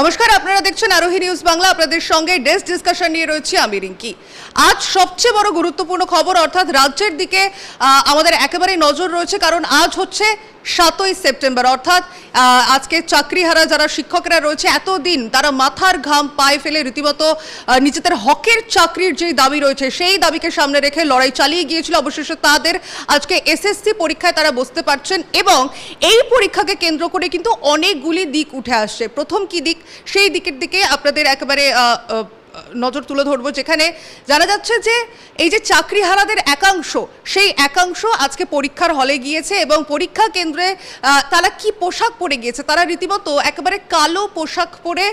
নমস্কার, আপনারা দেখছেন আরোহী নিউজ বাংলা। আপনাদের সঙ্গে ডেস্ক ডিসকাশন নিয়ে রয়েছে আমি রিঙ্কি। আজ সবচেয়ে বড় গুরুত্বপূর্ণ খবর অর্থাৎ রাজ্যের দিকে আমাদের একেবারে নজর রয়েছে, কারণ আজ হচ্ছে সাতই সেপ্টেম্বর, অর্থাৎ আজকে চাকরিহারা যারা শিক্ষকরা রয়েছে, এতদিন তারা মাথার ঘাম পায়ে ফেলে রীতিমতো নিজেদের হকের চাকরির যে দাবি রয়েছে, সেই দাবিকে সামনে রেখে লড়াই চালিয়ে গিয়েছিল। অবশেষে তাদের আজকে এসএসসি পরীক্ষায় তারা বসতে পারছেন এবং এই পরীক্ষাকে কেন্দ্র করে কিন্তু অনেকগুলি দিক উঠে আসছে। প্রথম কি দিক? সেই দিকের দিকে আপনাদের একেবারে নজর তুলে ধরবো, যেখানে জানা যাচ্ছে যে এই যে চাকরিহারাদের একাংশ, সেই একাংশ আজকে পরীক্ষার হলে গিয়েছে এবং পরীক্ষা কেন্দ্রে তারা কি পোশাক পরে গিয়েছে? তারা রীতিমতো একেবারে কালো পোশাক পরে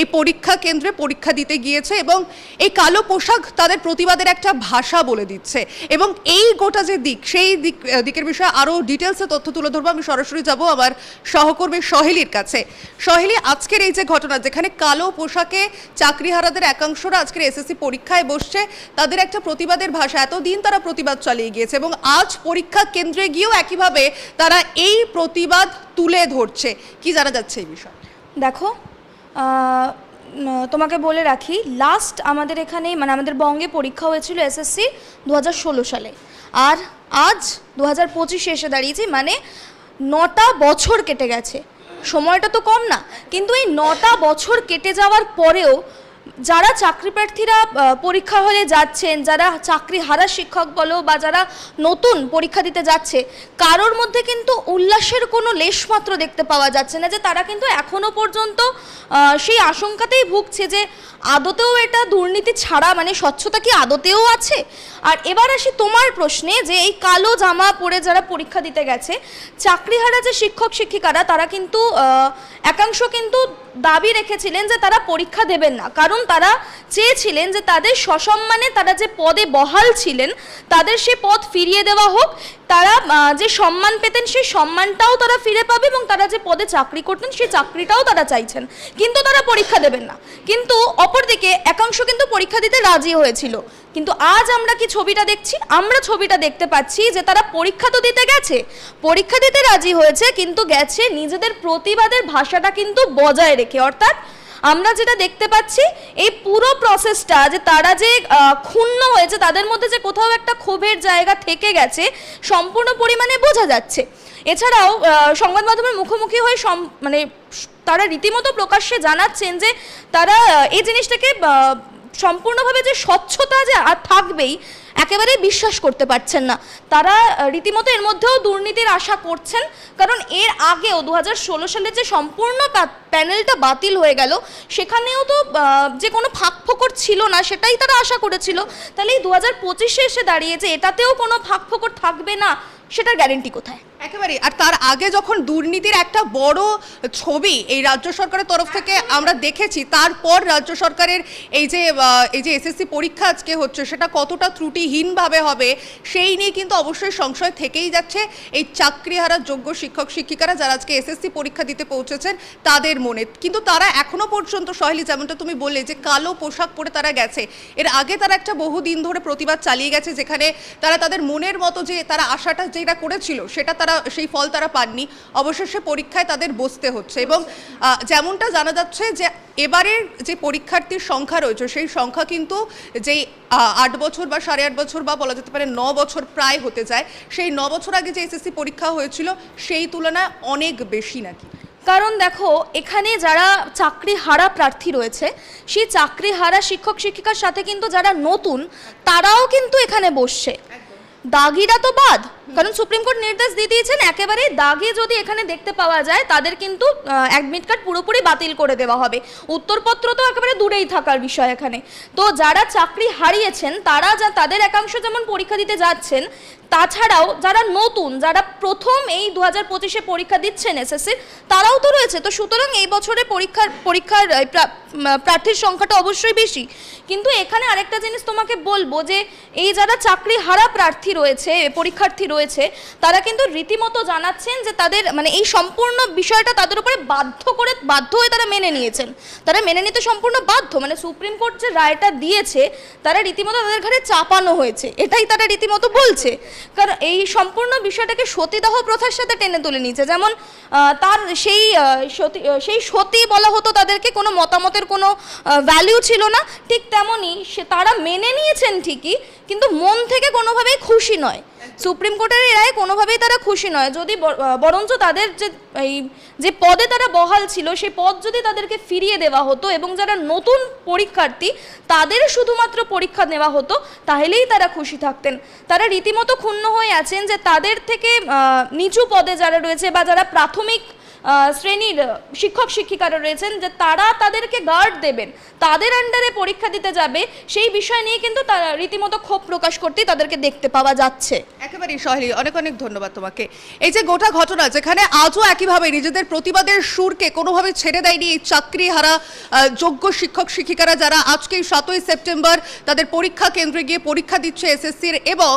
এই পরীক্ষা কেন্দ্রে পরীক্ষা দিতে গিয়েছে এবং এই কালো পোশাক তাদের প্রতিবাদের একটা ভাষা বলে দিচ্ছে। এবং এই গোটা যে দিক, সেই দিক দিকের বিষয়ে আরও ডিটেলসে তথ্য তুলে ধরবো। আমি সরাসরি যাব আমার সহকর্মী সহেলির কাছে। সহেলি, আজকের এই যে ঘটনা, যেখানে কালো পোশাকে চাকরিহারাদের একাংশরা আজকের এসএসসি পরীক্ষায় বসছে। তাদের একটা প্রতিবাদের ভাষা। এতদিন তারা প্রতিবাদ চালিয়ে গিয়েছে এবং আজ পরীক্ষা কেন্দ্রে গিয়েও একইভাবে তারা এই প্রতিবাদ তুলে ধরছে। কি জানা যাচ্ছে এই বিষয়ে? দেখো তোমাকে বলে রাখি লাস্ট আমাদের এখানে মানে আমাদের বঙ্গে পরীক্ষা হয়েছিল এসএসসি দু হাজার ষোলো সালে। আর আজ দু হাজার পঁচিশে এসে দাঁড়িয়েছি মানে নটা বছর কেটে গেছে। সময়টা তো কম না, কিন্তু এই নটা বছর কেটে যাওয়ার পরেও যারা চাকরি প্রার্থীরা পরীক্ষা হলে যাচ্ছেন, যারা চাকরি হারা শিক্ষক বলো বা যারা নতুন পরীক্ষা দিতে যাচ্ছে, কারোর মধ্যে কিন্তু উল্লাসের কোনো লেশমাত্র দেখতে পাওয়া যাচ্ছে না যে তারা কিন্তু এখনও পর্যন্ত সেই আশঙ্কাতেই ভুগছে যে আদতেও এটা দুর্নীতি ছাড়া মানে স্বচ্ছতা কি আদতেও আছে? আর এবার আসি তোমার প্রশ্নে যে এই কালো জামা পরে যারা পরীক্ষা দিতে গেছে চাকরিহারা যে শিক্ষক, শিক্ষিকারা, তারা কিন্তু একাংশ কিন্তু দাবি রেখেছিলেন যে তারা পরীক্ষা দেবেন না। কারণ তারা চেয়েছিলেন যে তাদের সসম্মানে তারা যে পদে বহাল ছিলেন, তাদের সে পদ ফিরিয়ে দেওয়া হোক। তারা যে সম্মান পেতেন, সেই সম্মানটাও তারা ফিরে পাবে এবং তারা যে পদে চাকরি করতেন, সেই চাকরিটাও তারা চাইছেন। কিন্তু তারা পরীক্ষা দেবেন না। কিন্তু অপরদিকে একাংশ কিন্তু পরীক্ষা দিতে রাজি হয়েছিল। কিন্তু আজ আমরা কি ছবিটা দেখছি? আমরা ছবিটা দেখতে পাচ্ছি যে তারা পরীক্ষা তো দিতে গেছে। পরীক্ষা দিতে রাজি হয়েছে, কিন্তু গেছে নিজেদের প্রতিবাদের ভাষাটা কিন্তু বজায় রেখে। অর্থাৎ আমরা যেটা দেখতে পাচ্ছি, এই পুরো প্রসেসটা যে তারা যে ক্ষুণ্ণ হয়েছে, তাদের মধ্যে যে কোথাও একটা ক্ষোভের জায়গা থেকে গেছে, সম্পূর্ণ পরিমাণে বোঝা যাচ্ছে। এছাড়াও সংবাদ মাধ্যমের মুখোমুখি হয়ে মানে তারা রীতিমতো প্রকাশ্যে জানাচ্ছেন যে তারা এই জিনিসটাকে সম্পূর্ণভাবে যে স্বচ্ছতা যে আর থাকবেই, একেবারেই বিশ্বাস করতে পারছেন না। তারা রীতিমতো এর মধ্যেও দুর্নীতির আশা করছেন, কারণ এর আগেও দু হাজার সালে যে সম্পূর্ণ প্যানেলটা বাতিল হয়ে গেল, সেখানেও তো যে কোনো ফাঁক ফোকর ছিল না, সেটাই তারা আশা করেছিল। তাহলে এই দু হাজার পঁচিশে এসে দাঁড়িয়েছে এটাতেও কোনো ফাঁক ফোকর থাকবে না, সেটার গ্যারেন্টি কোথায়? একেবারে আর তার আগে যখন দুর্নীতির একটা বড় ছবি এই রাজ্য সরকারের তরফ থেকে আমরা দেখেছি তারপর রাজ্য সরকারের এই যে এই যে এসএসসি পরীক্ষা আজকে হচ্ছে সেটা কতটা ত্রুটিহীনভাবে হবে সেই নিয়ে কিন্তু অবশ্যই সংশয় থেকেই যাচ্ছে। এই চাকরিহারা যোগ্য শিক্ষক শিক্ষিকারা যারা আজকে এসএসসি পরীক্ষা দিতে পৌঁছেছেন তাদের মনে। কিন্তু তারা এখনও পর্যন্ত সহেলি যেমনটা তুমি বললে যে কালো পোশাক পরে তারা গেছে এর আগে তারা একটা বহুদিন ধরে প্রতিবাদ চালিয়ে গেছে যেখানে তারা তাদের মনের মতো যে তারা আশাটা যেটা করেছিল সেটা তারা সেই ফল তারা পাননি। অবশেষে পরীক্ষায় তাদের বসতে হচ্ছে এবং যেমনটা জানা যাচ্ছে যে এবারের যে পরীক্ষার্থীর সংখ্যা রয়েছে সেই সংখ্যা কিন্তু যেই আট বছর বা সাড়ে আট বছর বা বলা যেতে পারে ন বছর প্রায় হতে যায় সেই ন বছর আগে যে এসএসসি পরীক্ষা হয়েছিল সেই তুলনায় অনেক বেশি নাকি? কারণ দেখো এখানে যারা চাকরি হারা প্রার্থী রয়েছে সেই চাকরি হারা শিক্ষক শিক্ষিকার সাথে কিন্তু যারা নতুন তারাও কিন্তু এখানে বসছে। দাগিরা তো বাদ কারণ সুপ্রিম কোর্ট নির্দেশ দিয়ে দিয়েছেন একেবারে দাগে যদি এখানে দেখতে পাওয়া যায়, তাদের কিন্তু অ্যাডমিট কার্ড পুরোপুরি বাতিল করে দেওয়া হবে। উত্তরপত্র তো একেবারে দূরেই থাকার বিষয় এখানে। তো যারা চাকরি হারিয়েছেন, তারা যা তাদের একাংশ যেমন পরীক্ষা দিতে যাচ্ছেন, তাছাড়াও যারা নতুন, যারা প্রথম এই দু হাজার পঁচিশে পরীক্ষা দিচ্ছেন এসএসসির তারাও তো রয়েছে। তো সুতরাং এই বছরে পরীক্ষার পরীক্ষার প্রার্থীর সংখ্যাটা অবশ্যই বেশি। কিন্তু এখানে আরেকটা জিনিস তোমাকে বলব যে, এই যারা চাকরি হারা প্রার্থী রয়েছে পরীক্ষার্থী রয়েছে, তারা কিন্তু রীতিমতো জানাচ্ছেন যে তাদের মানে এই সম্পূর্ণ বিষয়টা তাদের উপরে বাধ্য করে, বাধ্য হয়ে তারা মেনে নিয়েছেন। তারা মেনে নিতে সম্পূর্ণ বাধ্য মানে সুপ্রিম কোর্ট যে রায়টা দিয়েছে, তারা রীতিমতো তাদের ঘরে চাপানো হয়েছে, এটাই তারা রীতিমতো বলছে। কারণ এই সম্পূর্ণ বিষয়টাকে সতীদাহ প্রথার সাথে টেনে তুলে নিয়েছে। যেমন তার সেই সতী সেই সতী বলা হতো তাদেরকে, কোনো মতামতের কোনো ভ্যালিউ ছিল না। ঠিক তেমনই সে, তারা মেনে নিয়েছেন ঠিকই, কিন্তু মন থেকে কোনোভাবেই খুশি নয়। সুপ্রিম কোর্টের রায় কোনোভাবেই তারা খুশি নয়। যদি বরঞ্চ তাদের যে, এই, যে পদে তারা বহাল ছিল সেই পদ যদি তাদেরকে ফিরিয়ে দেওয়া হতো এবং যারা নতুন পরীক্ষার্থী, তাদের শুধুমাত্র পরীক্ষা নেওয়া হতো, তাহলেই তারা খুশি থাকতেন। তারা রীতিমতো ক্ষুণ্ণ হয়ে আছেন যে তাদের থেকে নিচু পদে যারা রয়েছে বা যারা প্রাথমিক শ্রেণির শিক্ষক শিক্ষিকারা রয়েছেন যে তারা তাদেরকে গার্ড দেবেন। তাদের আন্ডারে পরীক্ষা দিতে যাবে, সেই বিষয় নিয়ে কিন্তু তারা রীতিমতো ক্ষোভ প্রকাশ করতেই তাদেরকে দেখতে পাওয়া যাচ্ছে। একেবারেই সহেলি, অনেক অনেক ধন্যবাদ তোমাকে। এই যে গোটা ঘটনা, যেখানে আজও একইভাবে নিজেদের প্রতিবাদের সুরকে কোনোভাবে ছেড়ে দেয়নি এই চাকরি হারা যোগ্য শিক্ষক শিক্ষিকারা যারা আজকে সাতই সেপ্টেম্বর তাদের পরীক্ষা কেন্দ্রে গিয়ে পরীক্ষা দিচ্ছে এসএসসির এবং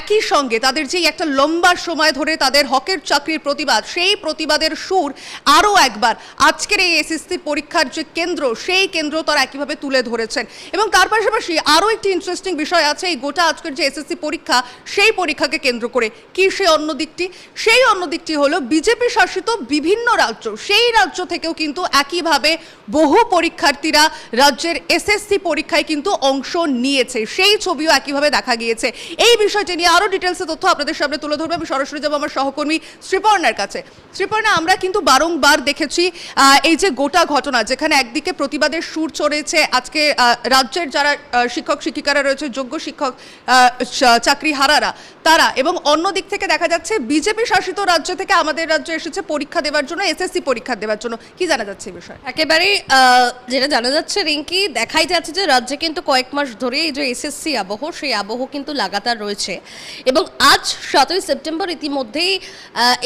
একই সঙ্গে তাদের যে একটা লম্বা সময় ধরে তাদের হকের চাকরির প্রতিবাদ, সেই প্রতিবাদের সুর আরও একবার। আজকের এই এসএসসির পরীক্ষার যে কেন্দ্র, সেই কেন্দ্র তারা একইভাবে তুলে ধরেছেন। এবং তার পাশাপাশি আরও একটি ইন্টারেস্টিং বিষয় আছে, এই গোটা আজকের যে এসএসসি পরীক্ষা, সেই পরীক্ষাকে কেন্দ্র করে। কি সেই অন্য দিকটি? সেই অন্য দিকটি হলো বিজেপি শাসিত বিভিন্ন রাজ্য। সেই রাজ্য থেকেও কিন্তু একইভাবে বহু পরীক্ষার্থীরা রাজ্যের এসএসসি পরীক্ষায় কিন্তু অংশ নিয়েছে। সেই ছবিও একইভাবে দেখা গিয়েছে। এই বিষয়টি নিয়ে আরও ডিটেলসে তথ্য আপনাদের সামনে তুলে ধরবো। আমি সরাসরি যাব আমার সহকর্মী শ্রীপর্ণার কাছে। শ্রীপর্ণা আমরা কিন্তু বারংবার দেখেছি এই যে গোটা ঘটনা যেখানে একদিকে প্রতিবাদের সুর চড়েছে, আজকে রাজ্যের যারা শিক্ষক শিক্ষিকারা রয়েছে, যোগ্য শিক্ষক চাকরি হারারা তারা এবং অন্য দিক থেকে দেখা যাচ্ছে বিজেপি শাসিত রাজ্য থেকে আমাদের রাজ্যে এসেছে পরীক্ষা দেওয়ার জন্য, এসএসসি পরীক্ষা দেওয়ার জন্য। কি জানা যাচ্ছে এই বিষয়ে? একেবারে যেটা জানা যাচ্ছে রিঙ্কি, দেখাই যাচ্ছে যে রাজ্যে কিন্তু কয়েক মাস ধরে এই যে এসএসসি আবহ, সেই আবহ কিন্তু লাগাতার রয়েছে। এবং আজ সাতই সেপ্টেম্বর ইতিমধ্যেই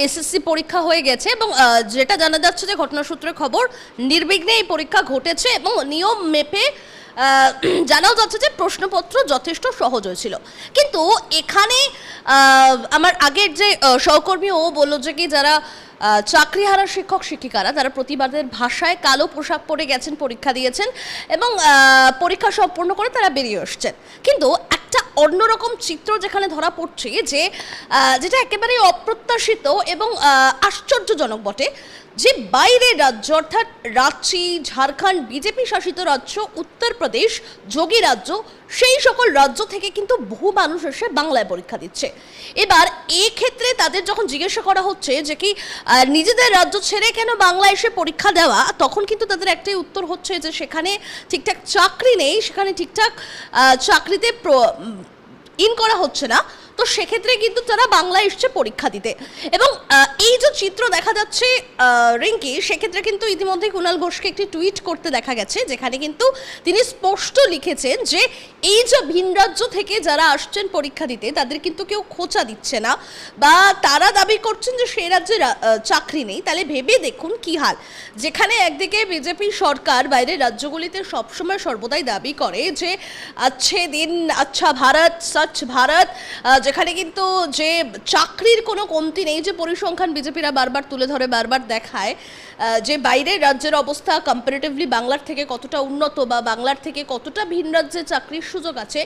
এসএসসি পরীক্ষা হয়ে গেছে এবং যেটা জানা যাচ্ছে যে ঘটনাসূত্রে খবর, নির্বিঘ্নে এই পরীক্ষা ঘটেছে এবং নিয়ম মেপে জানাও যাচ্ছে যে প্রশ্নপত্র যথেষ্ট সহজ হয়েছিল। কিন্তু এখানে আমার আগের যে সহকর্মী ও বলল যে কি যারা চাকরিহারা শিক্ষক, শিক্ষিকারা, তারা প্রতিবাদের ভাষায় কালো পোশাক পরে গেছেন, পরীক্ষা দিয়েছেন এবং পরীক্ষা সম্পূর্ণ করে তারা বেরিয়ে আসছেন কিন্তু একটা অন্যরকম চিত্র যেখানে ধরা পড়ছে যে যেটা একেবারে অপ্রত্যাশিত এবং আশ্চর্যজনক বটে যে বাইরের রাজ্য অর্থাৎ রাঁচি, ঝাড়খণ্ড, বিজেপি শাসিত রাজ্য, উত্তরপ্রদেশ, যোগী রাজ্য, সেই সকল রাজ্য থেকে কিন্তু বহু মানুষ এসে বাংলায় পরীক্ষা দিচ্ছে। এবার ক্ষেত্রে তাদের যখন জিজ্ঞাসা করা হচ্ছে যে কি নিজেদের রাজ্য ছেড়ে কেন বাংলায় এসে পরীক্ষা দেওয়া, তখন কিন্তু তাদের একটাই উত্তর হচ্ছে যে সেখানে ঠিকঠাক চাকরি নেই, সেখানে ঠিকঠাক চাকরিতে ইন করা হচ্ছে না। তো সেক্ষেত্রে কিন্তু তারা বাংলায় এসছে পরীক্ষা দিতে। এবং এই যে চিত্র দেখা যাচ্ছে রিঙ্কি, সেক্ষেত্রে কিন্তু ইতিমধ্যে কুণাল ঘোষকে একটি টুইট করতে দেখা গেছে, যেখানে কিন্তু তিনি স্পষ্ট লিখেছেন যে, এই যে ভিন রাজ্য থেকে যারা আসছেন পরীক্ষা দিতে, তাদের কিন্তু কেউ খোঁচা দিচ্ছে না। বা তারা দাবি করছেন যে সেই রাজ্যে চাকরি নেই। তাহলে ভেবে দেখুন কি হাল। যেখানে একদিকে বিজেপি সরকার বাইরের রাজ্যগুলিতে সবসময় সর্বদাই দাবি করে যে, আচ্ছে দিন আচ্ছা ভারত, স্বচ্ছ ভারত যেখানে কিন্তু যে চাকরির কোনো কমতি নেই, যে পরিসংখ্যান বিজেপিরা বারবার তুলে ধরে, বারবার দেখায় যে বাইরের রাজ্যের অবস্থা কম্পারেটিভলি বাংলার থেকে কতটা উন্নত বা বাংলার থেকে কতটা ভিন রাজ্যে চাকরির সুযোগ আছে,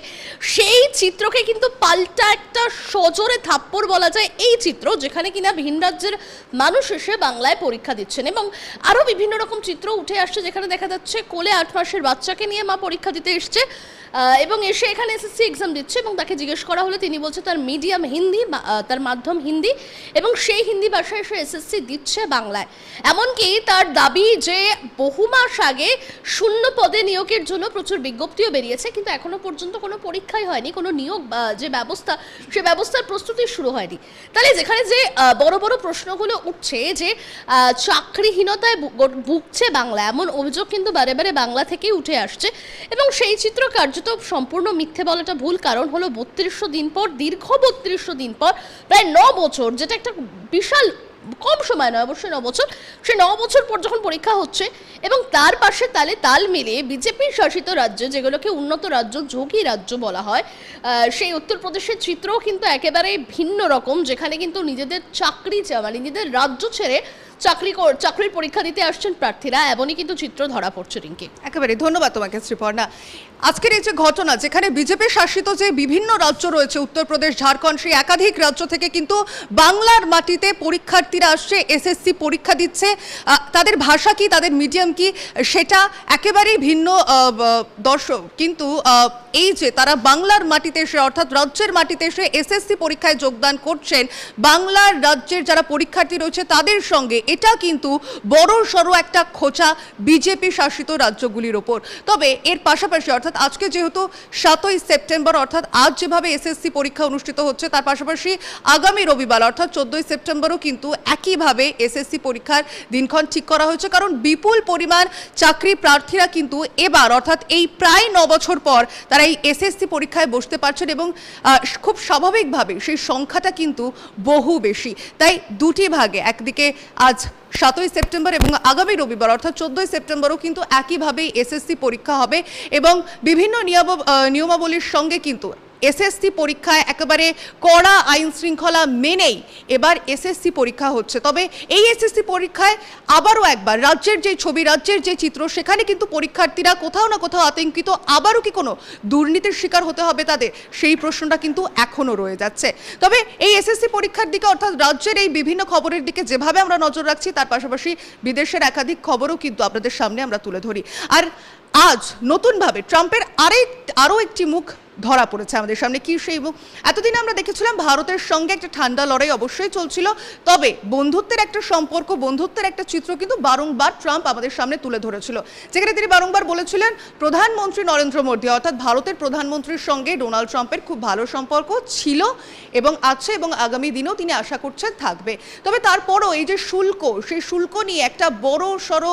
সেই চিত্রকে কিন্তু পাল্টা একটা সজোরে থাপ্পড় বলা যায়। এই চিত্র যেখানে কিনা ভিন রাজ্যের মানুষ এসে বাংলায় পরীক্ষা দিচ্ছেন এবং আরও বিভিন্ন রকম চিত্র উঠে আসছে যেখানে দেখা যাচ্ছে কোলে আট মাসের বাচ্চাকে নিয়ে মা পরীক্ষা দিতে এসছে এবং এসে এখানে এসএসসি এক্সাম দিচ্ছে এবং তাকে জিজ্ঞেস করা হলে তিনি বলছে, তার মিডিয়াম হিন্দি তার মাধ্যম হিন্দি এবং সেই হিন্দি ভাষায় এসে এসএসসি দিচ্ছে বাংলায়। এমনকি তার দাবি যে বহু মাস আগে শূন্য পদে নিয়োগের জন্য প্রচুর বিজ্ঞপ্তিও বেরিয়েছে, কিন্তু এখনও পর্যন্ত কোনো পরীক্ষাই হয়নি, কোনো নিয়োগ যে ব্যবস্থা, সে ব্যবস্থার প্রস্তুতি শুরু হয়নি। তাহলে যেখানে যে বড় বড় প্রশ্নগুলো উঠছে যে চাকরিহীনতায় ভুগছে বাংলা, এমন অভিযোগ কিন্তু বারে বারে বাংলা থেকেই উঠে আসছে এবং সেই চিত্র কার্যত সম্পূর্ণ মিথ্যে বলাটা ভুল কারণ হলো বত্রিশশো দিন পর, দীর্ঘ বত্রিশশো দিন পর, প্রায় ন বছর, যেটা একটা বিশাল কম সময় নয়, অবশ্যই ন বছর। সেই ন বছর পর যখন পরীক্ষা হচ্ছে এবং তার পাশে তালে তাল মিলিয়ে বিজেপির শাসিত রাজ্য, যেগুলোকে উন্নত রাজ্য, যোগী রাজ্য বলা হয় সেই উত্তরপ্রদেশের চিত্রও কিন্তু একেবারে ভিন্ন রকম, যেখানে কিন্তু নিজেদের চাকরি চাওয়া, নিজেদের রাজ্য ছেড়ে চাকরি কর- চাকরির পরীক্ষা দিতে আসছেন প্রার্থীরা, এমনই কিন্তু চিত্র ধরা পড়ছে রিঙ্কি একেবারে, ধন্যবাদ তোমাকে, শ্রীপর্ণা। আজকের এই যে ঘটনা, যেখানে বিজেপি শাসিত যে বিভিন্ন রাজ্য রয়েছে, উত্তরপ্রদেশ, ঝাড়খণ্ড, সেই একাধিক রাজ্য থেকে কিন্তু বাংলার মাটিতে পরীক্ষার্থীরা আসছে, এসএসসি পরীক্ষা দিচ্ছে। তাদের ভাষা কি, তাদের মিডিয়াম কি, সেটা একেবারেই ভিন্ন দর্শক। কিন্তু এই যে তারা বাংলার মাটিতে এসে, অর্থাৎ রাজ্যের মাটিতে এসে এসএসসি পরীক্ষায় যোগদান করছেন, বাংলার রাজ্যের যারা পরীক্ষার্থী রয়েছে তাদের সঙ্গে এটা কিন্তু বড় সড়ো একটা খোঁচা বিজেপি শাসিত রাজ্যগুলির ওপর। তবে এর পাশাপাশি, অর্থাৎ আজকে যেহেতু সাতই সেপ্টেম্বর, অর্থাৎ আজ যেভাবে এসএসসি পরীক্ষা অনুষ্ঠিত হচ্ছে, তার পাশাপাশি আগামী রবিবার, অর্থাৎ চোদ্দই সেপ্টেম্বরও কিন্তু একইভাবে এসএসসি পরীক্ষার দিনক্ষণ ঠিক করা হয়েছে। কারণ বিপুল পরিমাণ চাকরি প্রার্থীরা কিন্তু এবার, অর্থাৎ এই প্রায় ন বছর পর তারা এই এসএসসি পরীক্ষায় বসতে পারছেন এবং খুব স্বাভাবিকভাবে সেই সংখ্যাটা কিন্তু বহু বেশি। তাই দুটি ভাগে, একদিকে আজ সাতই সেপ্টেম্বর এবং আগামী রবিবার, অর্থাৎ চোদ্দই সেপ্টেম্বরও কিন্তু একইভাবেই এসএসসি পরীক্ষা হবে এবং বিভিন্ন নিয়ম নিয়মাবলীর সঙ্গে কিন্তু এসএসসি পরীক্ষায় একেবারে কড়া আইন শৃঙ্খলা মেনেই এবার এসএসসি পরীক্ষা হচ্ছে। তবে এই এসএসসি পরীক্ষায় আবারও একবার রাজ্যের যে ছবি, রাজ্যের যে চিত্র, সেখানে কিন্তু পরীক্ষার্থীরা কোথাও না কোথাও আতঙ্কিত। আবারও কি কোনো দুর্নীতির শিকার হতে হবে তাদের? সেই প্রশ্নটা কিন্তু এখনও রয়ে যাচ্ছে। তবে এই এসএসসি পরীক্ষার দিকে অর্থাৎ রাজ্যের এই বিভিন্ন খবরের দিকে যেভাবে আমরা নজর রাখছি, তার পাশাপাশি বিদেশের একাধিক খবরও কিন্তু আপনাদের সামনে আমরা তুলে ধরি। আর আজ নতুনভাবে ট্রাম্পের আরেক, আরও একটি মুখ ধরা পড়েছে আমাদের সামনে কি সেই এতদিন আমরা দেখেছিলাম ভারতের সঙ্গে একটা ঠান্ডা লড়াই অবশ্যই চলছিল। তবে বন্ধুত্বের একটা সম্পর্ক, বন্ধুত্বের একটা চিত্র কিন্তু বারংবার ট্রাম্প আমাদের সামনে তুলে ধরেছিল। যেখানে তিনি বারংবার বলেছিলেন, প্রধানমন্ত্রী নরেন্দ্র মোদী, অর্থাৎ ভারতের প্রধানমন্ত্রীর সঙ্গে ডোনাল্ড ট্রাম্পের খুব ভালো সম্পর্ক ছিল এবং আছে এবং আগামী দিনেও তিনি আশা করছেন থাকবে। তবে তারপরও এই যে শুল্ক, সেই শুল্ক নিয়ে একটা বড় সড়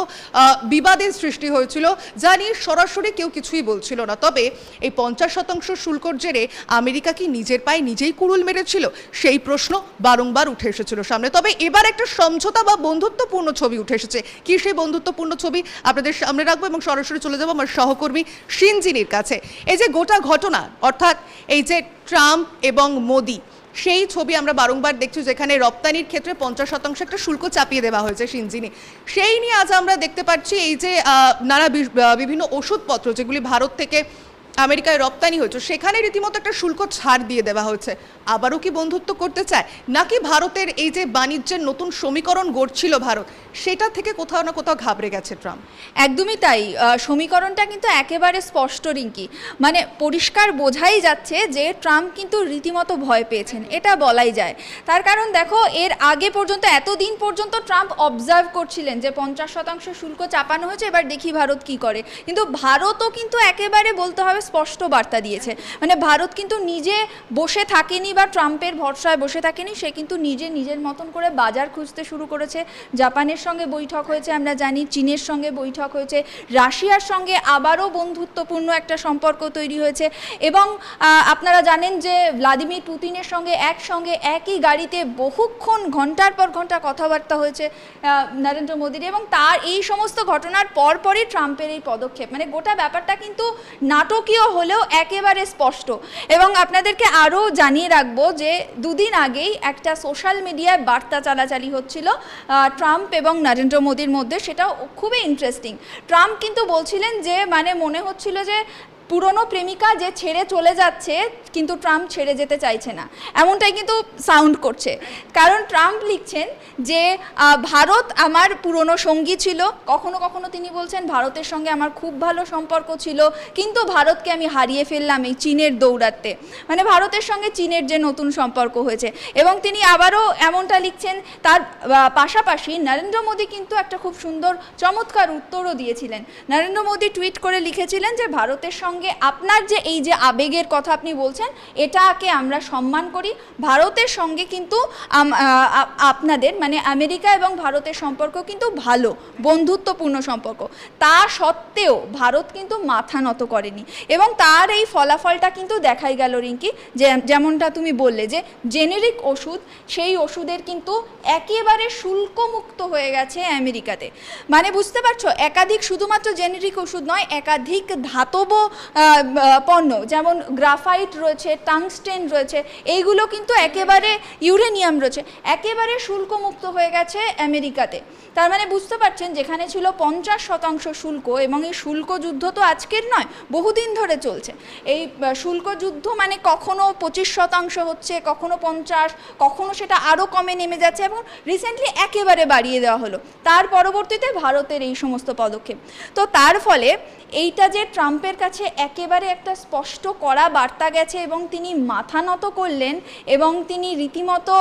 বিবাদের সৃষ্টি হয়েছিল, যা নিয়ে সরাসরি কেউ কিছুই বলছিল না। তবে এই পঞ্চাশ শতাংশ শুল্কর জেরে আমেরিকা কি নিজের পায়ে নিজেই কুড়ুল মেরেছিল? সেই প্রশ্ন বারংবার উঠে এসেছিল সামনে। তবে এবার একটা সমঝোতা বা বন্ধুত্বপূর্ণ ছবি উঠে এসেছে। কি সেই বন্ধুত্বপূর্ণ ছবি? আপনাদের সামনে রাখব এবং সরাসরি চলে যাব আমার সহকর্মী সিনজিনির কাছে। এই যে গোটা ঘটনা, অর্থাৎ এই যে ট্রাম্প এবং মোদি, সেই ছবি আমরা বারংবার দেখছি যেখানে রপ্তানির ক্ষেত্রে পঞ্চাশ শতাংশ একটা শুল্ক চাপিয়ে দেওয়া হয়েছে সিনজিনি। সেই নিয়ে আজ আমরা দেখতে পাচ্ছি এই যে নানা বিভিন্ন ওষুধপত্র যেগুলি ভারত থেকে আমেরিকায় রপ্তানি হয়েছে সেখানে রীতিমতো একটা শুল্ক ছাড় দিয়ে দেওয়া হয়েছে। আবারও কি বন্ধুত্ব করতে চায়? নাকি ভারতের এই যে বাণিজ্যের নতুন সমীকরণ গড়ছিল ভারত, সেটা থেকে কোথাও না কোথাও ঘাবড়ে গেছে ট্রাম্প? একদমই তাই। সমীকরণটা কিন্তু একেবারে স্পষ্ট, রিঙ্কি। মানে পরিষ্কার বোঝাই যাচ্ছে যে ট্রাম্প কিন্তু রীতিমতো ভয় পেয়েছেন, এটা বলাই যায়। তার কারণ দেখো, এর আগে পর্যন্ত, এতদিন পর্যন্ত ট্রাম্প অবজার্ভ করছিলেন যে পঞ্চাশ শতাংশ শুল্ক চাপানো হয়েছে, এবার দেখি ভারত কি করে। কিন্তু ভারতও কিন্তু একেবারে বলতে হবে স্পষ্ট বার্তা দিয়েছে। মানে ভারত কিন্তু নিজে বসে থাকেনি বা ট্রাম্পের ভরসায় বসে থাকেনি, সে কিন্তু নিজে নিজের মতন করে বাজার খুঁজতে শুরু করেছে। জাপানের সঙ্গে বৈঠক হয়েছে, আমরা জানি চীনের সঙ্গে বৈঠক হয়েছে, রাশিয়ার সঙ্গে আবারও বন্ধুত্বপূর্ণ একটা সম্পর্ক তৈরি হয়েছে এবং আপনারা জানেন যে ভ্লাদিমির পুতিনের সঙ্গে একসঙ্গে একই গাড়িতে বহুক্ষণ ঘণ্টার পর ঘণ্টা কথাবার্তা হয়েছে নরেন্দ্র মোদীর এবং তার এই সমস্ত ঘটনার পরপরই ট্রাম্পের এই পদক্ষেপ। মানে গোটা ব্যাপারটা কিন্তু নাটকীয় হলেও একেবারে স্পষ্ট। এবং আপনাদেরকে আরও জানিয়ে রাখব যে দুদিন আগেই একটা সোশ্যাল মিডিয়ায় বার্তা চালাচালি হচ্ছিল ট্রাম্প এবং নরেন্দ্র মোদীর মধ্যে, সেটাও খুবই ইন্টারেস্টিং ট্রাম্প কিন্তু বলছিলেন যে মানে মনে হচ্ছিল যে পুরনো প্রেমিকা যে ছেড়ে চলে যাচ্ছে, কিন্তু ট্রাম্প ছেড়ে যেতে চাইছে না। এমনটাই কিন্তু সাউন্ড করছে। কারণ ট্রাম্প লিখছেন যে ভারত আমার পুরনো সঙ্গী ছিল। কখনো কখনো তিনি বলছেন, ভারতের সঙ্গে আমার খুব ভালো সম্পর্ক ছিল, কিন্তু ভারতকে আমি হারিয়ে ফেললাম এই চীনের দৌড়াতে মানে ভারতের সঙ্গে চীনের যে নতুন সম্পর্ক হয়েছে। এবং তিনি আবারও এমনটা লিখছেন, তার পাশাপাশি নরেন্দ্র মোদী কিন্তু একটা খুব সুন্দর, চমৎকার উত্তরও দিয়েছিলেন। নরেন্দ্র মোদী টুইট করে লিখেছিলেন যে, ভারতের সঙ্গে সঙ্গে আপনার যে এই যে আবেগের কথা আপনি বলছেন, এটাকে আমরা সম্মান করি। ভারতের সঙ্গে কিন্তু আপনাদের মানে আমেরিকা এবং ভারতের সম্পর্ক কিন্তু ভালো, বন্ধুত্বপূর্ণ সম্পর্ক। তা সত্ত্বেও ভারত কিন্তু মাথা নত করেনি। এবং তার এই ফলাফলটা কিন্তু দেখাই গেল, রিঙ্কি, যে, যেমনটা তুমি বললে যে, জেনেরিক ওষুধ, সেই ওষুধের কিন্তু একেবারে শুল্কমুক্ত হয়ে গেছে আমেরিকাতে। মানে বুঝতে পারছ, একাধিক শুধুমাত্র জেনেরিক ওষুধ নয়, একাধিক ধাতব পণ্য, যেমন গ্রাফাইট রয়েছে, টাংস্টেন রয়েছে, এইগুলো কিন্তু একেবারে ইউরেনিয়াম রয়েছে, একেবারে শুল্কমুক্ত হয়ে গেছে আমেরিকাতে। তার মানে বুঝতে পারছেন, যেখানে ছিল পঞ্চাশ শতাংশ শুল্ক, এবং এই শুল্ক যুদ্ধ তো আজকের নয়, বহুদিন ধরে চলছে। এই শুল্ক যুদ্ধ মানে কখনো পঁচিশ শতাংশ হচ্ছে, কখনো পঞ্চাশ, কখনো সেটা আরও কমে নেমে যাচ্ছে, এবং রিসেন্টলি একেবারে বাড়িয়ে দেওয়া হলো। তার পরবর্তীতে ভারতের এই সমস্ত পদক্ষেপ। তো তার ফলে এইটা যে ট্রাম্পের কাছে একেবারে একটা স্পষ্ট করা বার্তা গেছে এবং তিনি মাথা নত করলেন এবং তিনি রীতিমতো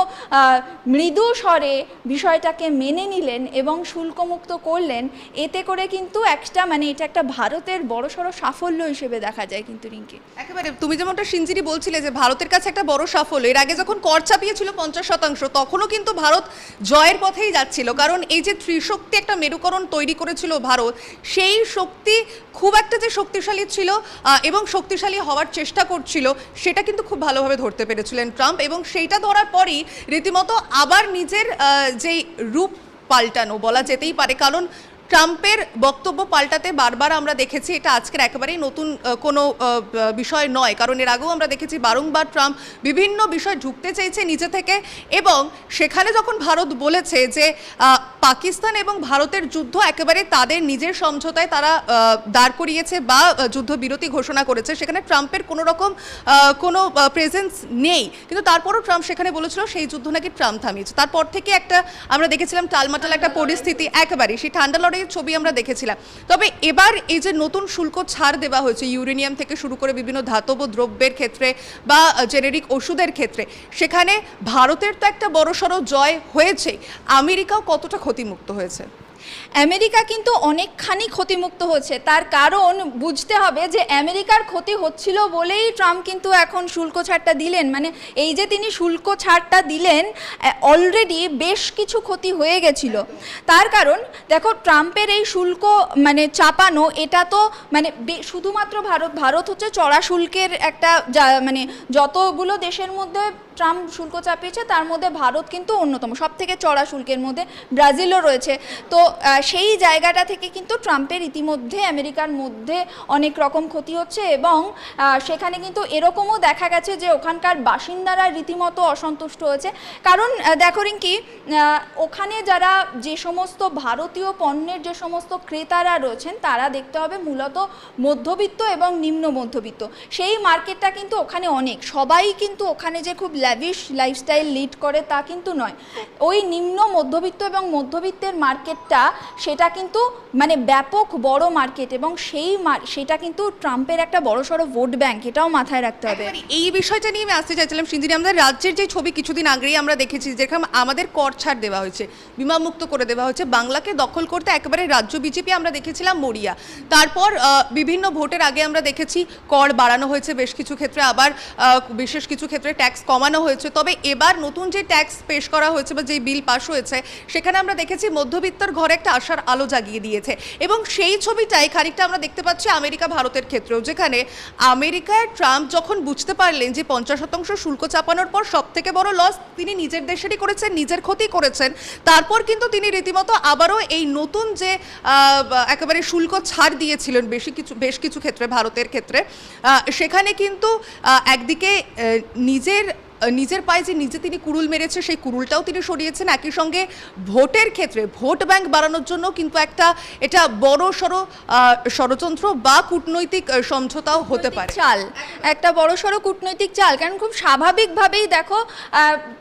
মৃদু স্বরে বিষয়টাকে মেনে নিলেন এবং শুল্কমুক্ত করলেন। এতে করে কিন্তু একটা মানে এটা একটা ভারতের বড়সড় সাফল্য হিসেবে দেখা যায় কিন্তু রিঙ্কি। একেবারে, তুমি যেমনটা সিঞ্জিরি বলছিলে যে ভারতের কাছে একটা বড় সাফল্য, এর আগে যখন কর চাপিয়েছিল পঞ্চাশ শতাংশ, তখনও কিন্তু ভারত জয়ের পথেই যাচ্ছিল। কারণ এই যে ত্রিশক্তি একটা মেরুকরণ তৈরি করেছিল ভারত, সেই শক্তি খুব একটা যে শক্তিশালী ছিল এবং শক্তিশালী হওয়ার চেষ্টা করছিল, সেটা কিন্তু খুব ভালোভাবে ধরতে পেরেছিলেন ট্রাম্প এবং সেইটা ধরার পরই রীতিমতো আবার নিজের যেই রূপ পাল্টানো বলা যেতেই পারে। কারণ ট্রাম্পের বক্তব্য পাল্টাতে বারবার আমরা দেখেছি, এটা আজকের একেবারেই নতুন কোনো বিষয় নয়। কারণ এর আগেও আমরা দেখেছি বারংবার ট্রাম্প বিভিন্ন বিষয় ঢুকতে চেয়েছে নিজে থেকে এবং সেখানে যখন ভারত বলেছে যে পাকিস্তান এবং ভারতের যুদ্ধ একেবারে তাদের নিজের সমঝোতায় তারা দাঁড় করিয়েছে বা যুদ্ধবিরতি ঘোষণা করেছে, সেখানে ট্রাম্পের কোনো রকম কোনো প্রেজেন্স নেই। কিন্তু তারপরও ট্রাম্প সেখানে বলেছিল সেই যুদ্ধ নাকি ট্রাম্প থামিয়েছে। তারপর থেকে একটা আমরা দেখেছিলাম টালমাটাল একটা পরিস্থিতি একেবারেই সেই ঠান্ডা লড়াইয়ের ছবি আমরা দেখেছিলাম। তবে এবার এই যে নতুন শুল্ক ছাড় দেওয়া হয়েছে, ইউরেনিয়াম থেকে শুরু করে বিভিন্ন ধাতব দ্রব্যের ক্ষেত্রে বা জেনেরিক ওষুধের ক্ষেত্রে, সেখানে ভারতের তো একটা বড়সড় জয় হয়েছে। আমেরিকাও কতটা ক্ষতিমুক্ত হয়েছে? আমেরিকা কিন্তু অনেকখানি ক্ষতিমুক্ত হচ্ছে। তার কারণ বুঝতে হবে যে আমেরিকার ক্ষতি হচ্ছিল বলেই ট্রাম্প কিন্তু এখন শুল্ক ছাড়টা দিলেন। মানে এই যে তিনি শুল্ক ছাড়টা দিলেন অলরেডি বেশ কিছু ক্ষতি হয়ে গেছিল। তার কারণ, দেখো ট্রাম্পের এই শুল্ক মানে চাপানো, এটা তো মানে শুধুমাত্র ভারত ভারত হচ্ছে চড়া শুল্কের একটা মানে যতগুলো দেশের মধ্যে ট্রাম্প শুল্ক চাপিয়েছে, তার মধ্যে ভারত কিন্তু অন্যতম সব থেকে চড়া শুল্কের মধ্যে ব্রাজিলও রয়েছে। তো সেই জায়গাটা থেকে কিন্তু ট্রাম্পের ইতিমধ্যে আমেরিকার মধ্যে অনেক রকম ক্ষতি হচ্ছে এবং সেখানে কিন্তু এরকমও দেখা গেছে যে ওখানকার বাসিন্দারা রীতিমতো অসন্তুষ্ট হয়েছে। কারণ দেখো রিঙ্কি ওখানে যারা যে সমস্ত ভারতীয় পণ্যের যে সমস্ত ক্রেতারা রয়েছেন, তারা দেখতে হবে মূলত মধ্যবিত্ত এবং নিম্ন মধ্যবিত্ত। সেই মার্কেটটা কিন্তু ওখানে অনেক। সবাই কিন্তু ওখানে যে খুব ল্যাভিশ লাইফস্টাইল লিড করে তা কিন্তু নয়। ওই নিম্ন মধ্যবিত্ত এবং মধ্যবিত্তের মার্কেটটা সেটা কিন্তু মানে ব্যাপক বড় মার্কেট এবং সেই সেটা কিন্তু ট্রাম্পের একটা বড়সড় ভোট ব্যাংক এটাও মাথায় রাখতে হবে। এই বিষয়টা নিয়ে আমি আসতে চাইছিলাম সিঞ্জিনি আমাদের রাজ্যের যে ছবি কিছুদিন আগেই আমরা দেখেছি যেরকম আমাদের কর ছাড় দেওয়া হয়েছে বিমা মুক্ত করে দেওয়া হয়েছে, বাংলাকে দখল করতে একেবারে রাজ্য বিজেপি আমরা দেখেছিলাম মরিয়া। তারপর বিভিন্ন ভোটের আগে আমরা দেখেছি, কর বাড়ানো হয়েছে বেশ কিছু ক্ষেত্রে, আবার বিশেষ কিছু ক্ষেত্রে ট্যাক্স কমানো হয়েছে। তবে এবার নতুন যে ট্যাক্স পেশ করা হয়েছে বা যে বিল পাস হয়েছে, সেখানে আমরা দেখেছি মধ্যবিত্তর ঘরে একটা আশার আলো জাগিয়ে দিয়েছে। এবং সেই ছবিটাই খানিকটা আমরা দেখতে পাচ্ছি আমেরিকা, ভারতের ক্ষেত্রেও, যেখানে আমেরিকায় ট্রাম্প যখন বুঝতে পারলেন যে পঞ্চাশ শতাংশ শুল্ক চাপানোর পর সব থেকে বড় লস তিনি নিজের দেশেরই করেছেন, নিজের ক্ষতি করেছেন, তারপর কিন্তু তিনি রীতিমতো আবারও এই নতুন যে একেবারে শুল্ক ছাড় দিয়েছিলেন বেশি কিছু, বেশ কিছু ক্ষেত্রে, ভারতের ক্ষেত্রে সেখানে কিন্তু একদিকে নিজের নিজের পায়ে যে নিজে তিনি কুড়ুল মেরেছে, সেই কুড়ুলটাও তিনি সরিয়েছেন। একই সঙ্গে ভোটের ক্ষেত্রে, ভোট ব্যাংক বাড়ানোর জন্য কিন্তু একটা, এটা বড় সড়ো ষড়যন্ত্র বা কূটনৈতিক সমঝোতাও হতে পারে। চাল, একটা বড় সড়ো কূটনৈতিক চাল। কারণ খুব স্বাভাবিকভাবেই দেখো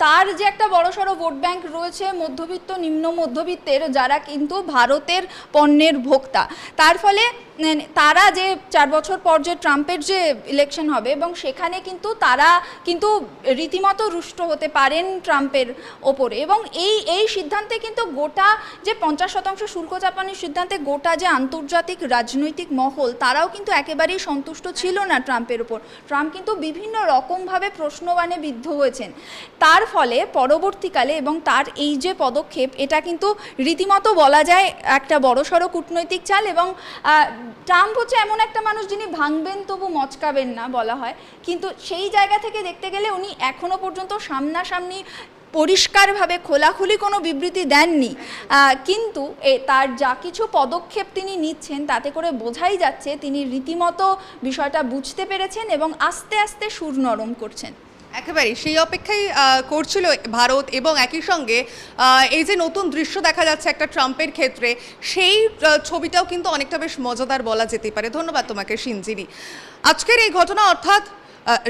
তার যে একটা বড়সড় ভোট ব্যাংক রয়েছে, মধ্যবিত্ত, নিম্ন মধ্যবিত্তের, যারা কিন্তু ভারতের পণ্যের ভোক্তা, তার ফলে তারা যে চার বছর পর যে ট্রাম্পের যে ইলেকশন হবে, এবং সেখানে কিন্তু তারা কিন্তু রীতিমতো রুষ্ট হতে পারেন ট্রাম্পের ওপরে। এবং এই এই সিদ্ধান্তে কিন্তু গোটা যে পঞ্চাশ শতাংশ শুল্ক চাপানোর সিদ্ধান্তে গোটা যে আন্তর্জাতিক রাজনৈতিক মহল, তারাও কিন্তু একেবারেই সন্তুষ্ট ছিল না ট্রাম্পের ওপর। ট্রাম্প কিন্তু বিভিন্ন রকমভাবে প্রশ্নবাণে বিদ্ধ হয়েছেন। তার ফলে পরবর্তীকালে এবং তার এই যে পদক্ষেপ, এটা কিন্তু রীতিমতো বলা যায় একটা বড়সড় কূটনৈতিক চাল এবং ট্রাম্প হচ্ছে এমন একটা মানুষ যিনি ভাঙবেন তবু মচকাবেন না বলা হয়। কিন্তু সেই জায়গা থেকে দেখতে গেলে উনি এখনও পর্যন্ত সামনাসামনি পরিষ্কারভাবে খোলাখুলি কোনো বিবৃতি দেননি। কিন্তু তার যা কিছু পদক্ষেপ তিনি নিচ্ছেন, তাতে করে বোঝাই যাচ্ছে তিনি রীতিমতো বিষয়টা বুঝতে পেরেছেন এবং আস্তে আস্তে সুর নরম করছেন। একেবারেই, সেই অপেক্ষাই করছিল ভারত এবং একই সঙ্গে এই যে নতুন দৃশ্য দেখা যাচ্ছে একটা ট্রাম্পের ক্ষেত্রে, সেই ছবিটাও কিন্তু অনেকটা বেশ মজাদার বলা যেতে পারে। ধন্যবাদ তোমাকে, সিনজিনি। আজকের এই ঘটনা অর্থাৎ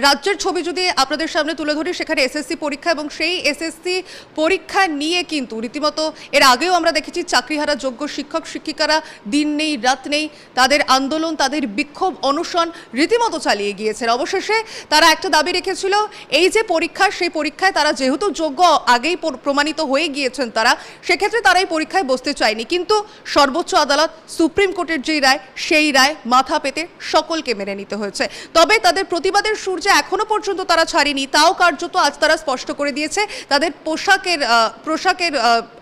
রাজ্যের ছবি যদি আপনাদের সামনে তুলে ধরি, সেখানে এসএসসি পরীক্ষা এবং সেই এসএসসি পরীক্ষা নিয়ে কিন্তু রীতিমতো এর আগেও আমরা দেখেছি চাকরিহারা যোগ্য শিক্ষক, শিক্ষিকারা দিন নেই, রাত নেই, তাদের আন্দোলন, তাদের বিক্ষোভ, অনশন রীতিমতো চালিয়ে গিয়েছেন অবশেষে তারা একটা দাবি রেখেছিল, এই যে পরীক্ষা, সেই পরীক্ষায় তারা যেহেতু যোগ্য আগেই প্রমাণিত হয়ে গিয়েছেন তারা, সেক্ষেত্রে তারা এই পরীক্ষায় বসতে চায়নি। কিন্তু সর্বোচ্চ আদালত, সুপ্রিম কোর্টের যেই রায়, সেই রায় মাথা পেতে সকলকে মেনে নিতে হয়েছে। তবে তাদের প্রতিবাদের সূর্যে এখনও পর্যন্ত তারা ছাড়েনি। তাও কার্যত আজ তারা স্পষ্ট করে দিয়েছে। তাদের পোশাকের পোশাকের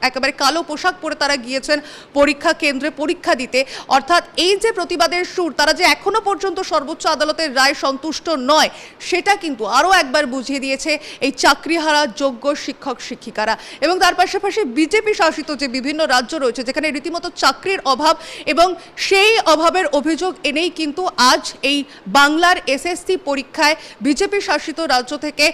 একেবারে কালো পোশাক পরে তারা গিয়েছেন পরীক্ষা কেন্দ্রে পরীক্ষা দিতে। অর্থাৎ এই যে প্রতিবাদের সুর, তারা যে এখনও পর্যন্ত সর্বোচ্চ আদালতের রায় সন্তুষ্ট নয়, সেটা কিন্তু আরও একবার বুঝিয়ে দিয়েছে এই চাকরিহারা যোগ্য শিক্ষক, শিক্ষিকারা। এবং তার পাশাপাশি বিজেপি শাসিত যে বিভিন্ন রাজ্য রয়েছে, যেখানে রীতিমতো চাকরির অভাব এবং সেই অভাবের অভিযোগ এনেই কিন্তু আজ এই বাংলার এসএসসি পরীক্ষায় বিজেপি শাসিত রাজ্য থেকে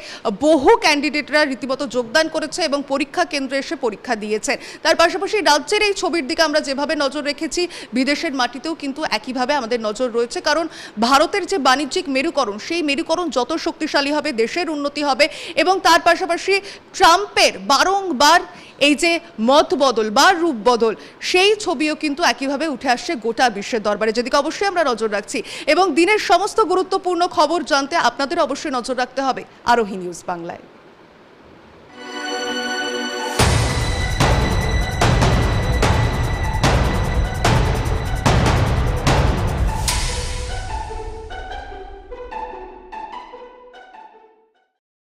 বহু ক্যান্ডিডেটরা রীতিমতো যোগদান করেছে এবং পরীক্ষা কেন্দ্রে এসে পরীক্ষা দিয়েছেন। তার পাশাপাশি রাজ্যের এই ছবির দিকে আমরা যেভাবে নজর রেখেছি, বিদেশের মাটিতেও কিন্তু একইভাবে আমাদের নজর রয়েছে। কারণ ভারতের যে বাণিজ্যিক মেরুকরণ, সেই মেরুকরণ যত শক্তিশালী হবে, দেশের উন্নতি হবে এবং তার পাশাপাশি ট্রাম্পের বারংবার এই যে মত বদল বা রূপ বদল, সেই ছবিও কিন্তু একইভাবে উঠে আসছে গোটা বিশ্বের দরবারে। যেদিকে অবশ্যই আমরা নজর রাখছি। এবং দিনের সমস্ত গুরুত্বপূর্ণ খবর জানতে আপনাদের অবশ্যই নজর রাখতে হবে আরোহী নিউজ বাংলায়।